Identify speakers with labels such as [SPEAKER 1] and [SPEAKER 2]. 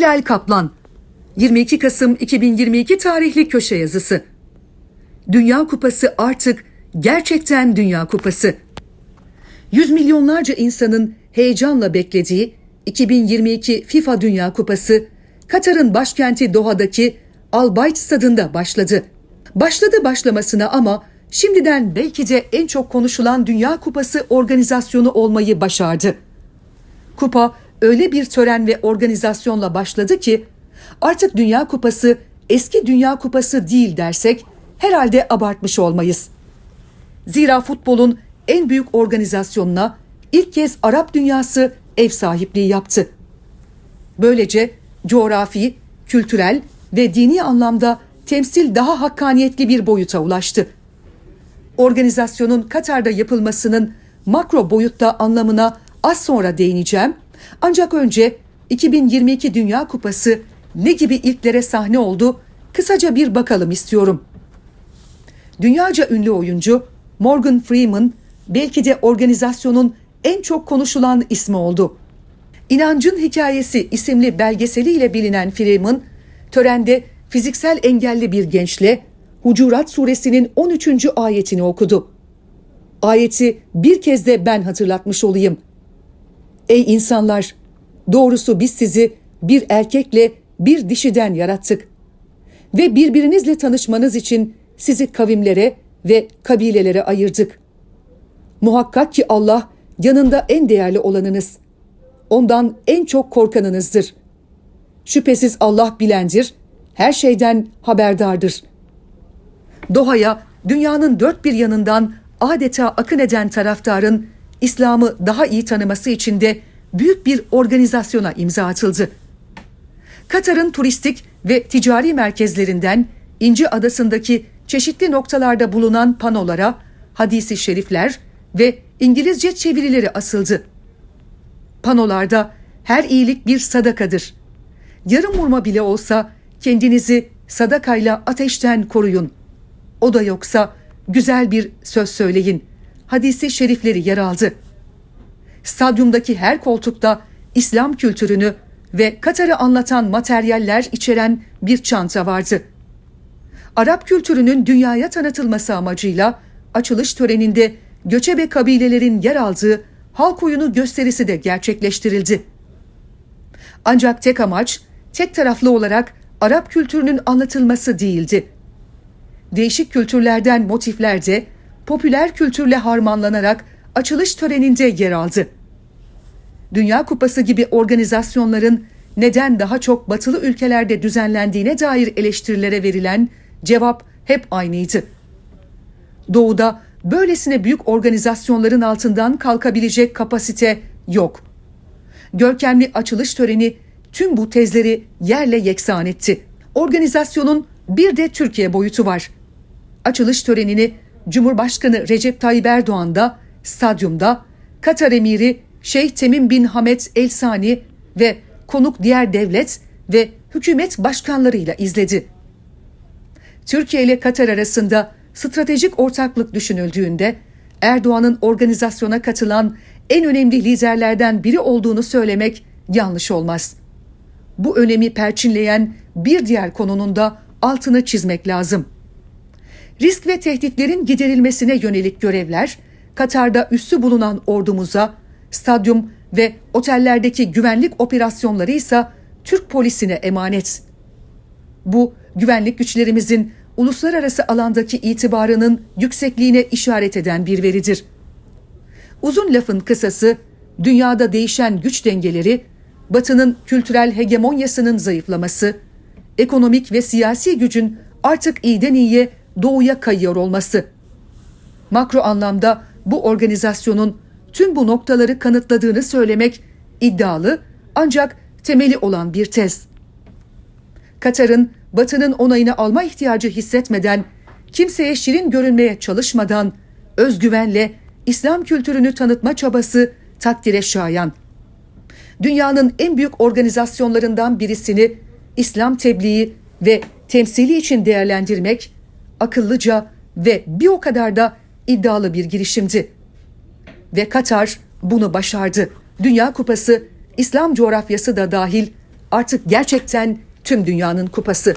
[SPEAKER 1] Hilal Kaplan 22 Kasım 2022 tarihli köşe yazısı. Dünya Kupası artık gerçekten Dünya Kupası. Yüz milyonlarca insanın heyecanla beklediği 2022 FIFA Dünya Kupası Katar'ın başkenti Doha'daki Al Bayt stadında başladı. Başladı başlamasına ama şimdiden belki de en çok konuşulan Dünya Kupası organizasyonu olmayı başardı. Kupa öyle bir tören ve organizasyonla başladı ki artık Dünya Kupası eski Dünya Kupası değil dersek herhalde abartmış olmayız. Zira futbolun en büyük organizasyonuna ilk kez Arap dünyası ev sahipliği yaptı. Böylece coğrafi, kültürel ve dini anlamda temsil daha hakkaniyetli bir boyuta ulaştı. Organizasyonun Katar'da yapılmasının makro boyutta anlamına az sonra değineceğim. Ancak önce 2022 Dünya Kupası ne gibi ilklere sahne oldu kısaca bir bakalım istiyorum. Dünyaca ünlü oyuncu Morgan Freeman belki de organizasyonun en çok konuşulan ismi oldu. İnancın Hikayesi isimli belgeseliyle bilinen Freeman, törende fiziksel engelli bir gençle Hucurat suresinin 13. ayetini okudu. Ayeti bir kez de ben hatırlatmış olayım. Ey insanlar! Doğrusu biz sizi bir erkekle bir dişiden yarattık. Ve birbirinizle tanışmanız için sizi kavimlere ve kabilelere ayırdık. Muhakkak ki Allah yanında en değerli olanınız. Ondan en çok korkanınızdır. Şüphesiz Allah bilendir, her şeyden haberdardır. Doha'ya dünyanın dört bir yanından adeta akın eden taraftarın İslam'ı daha iyi tanıması için de büyük bir organizasyona imza atıldı. Katar'ın turistik ve ticari merkezlerinden İnci Adası'ndaki çeşitli noktalarda bulunan panolara hadisi şerifler ve İngilizce çevirileri asıldı. Panolarda her iyilik bir sadakadır. Yarım vurma bile olsa kendinizi sadakayla ateşten koruyun. O da yoksa güzel bir söz söyleyin. Hadisi şerifleri yer aldı. Stadyumdaki her koltukta İslam kültürünü ve Katar'ı anlatan materyaller içeren bir çanta vardı. Arap kültürünün dünyaya tanıtılması amacıyla açılış töreninde göçebe kabilelerin yer aldığı halk oyunu gösterisi de gerçekleştirildi. Ancak tek amaç tek taraflı olarak Arap kültürünün anlatılması değildi. Değişik kültürlerden motifler de popüler kültürle harmanlanarak açılış töreninde yer aldı. Dünya Kupası gibi organizasyonların neden daha çok batılı ülkelerde düzenlendiğine dair eleştirilere verilen cevap hep aynıydı. Doğuda böylesine büyük organizasyonların altından kalkabilecek kapasite yok. Görkemli açılış töreni tüm bu tezleri yerle yeksan etti. Organizasyonun bir de Türkiye boyutu var. Açılış törenini Cumhurbaşkanı Recep Tayyip Erdoğan da stadyumda Katar Emiri Şeyh Temim bin Hamed El Sani ve konuk diğer devlet ve hükümet başkanlarıyla izledi. Türkiye ile Katar arasında stratejik ortaklık düşünüldüğünde Erdoğan'ın organizasyona katılan en önemli liderlerden biri olduğunu söylemek yanlış olmaz. Bu önemi perçinleyen bir diğer konunun da altını çizmek lazım. Risk ve tehditlerin giderilmesine yönelik görevler Katar'da üssü bulunan ordumuza, stadyum ve otellerdeki güvenlik operasyonları ise Türk polisine emanet. Bu güvenlik güçlerimizin uluslararası alandaki itibarının yüksekliğine işaret eden bir veridir. Uzun lafın kısası, dünyada değişen güç dengeleri, Batı'nın kültürel hegemonyasının zayıflaması, ekonomik ve siyasi gücün artık iyiden iyiye doğuya kayıyor olması. Makro anlamda bu organizasyonun tüm bu noktaları kanıtladığını söylemek iddialı ancak temeli olan bir tez. Katar'ın Batı'nın onayını alma ihtiyacı hissetmeden, kimseye şirin görünmeye çalışmadan, özgüvenle İslam kültürünü tanıtma çabası takdire şayan. Dünyanın en büyük organizasyonlarından birisini İslam tebliği ve temsili için değerlendirmek akıllıca ve bir o kadar da iddialı bir girişimdi. Ve Katar bunu başardı. Dünya Kupası, İslam coğrafyası da dahil artık gerçekten tüm dünyanın kupası.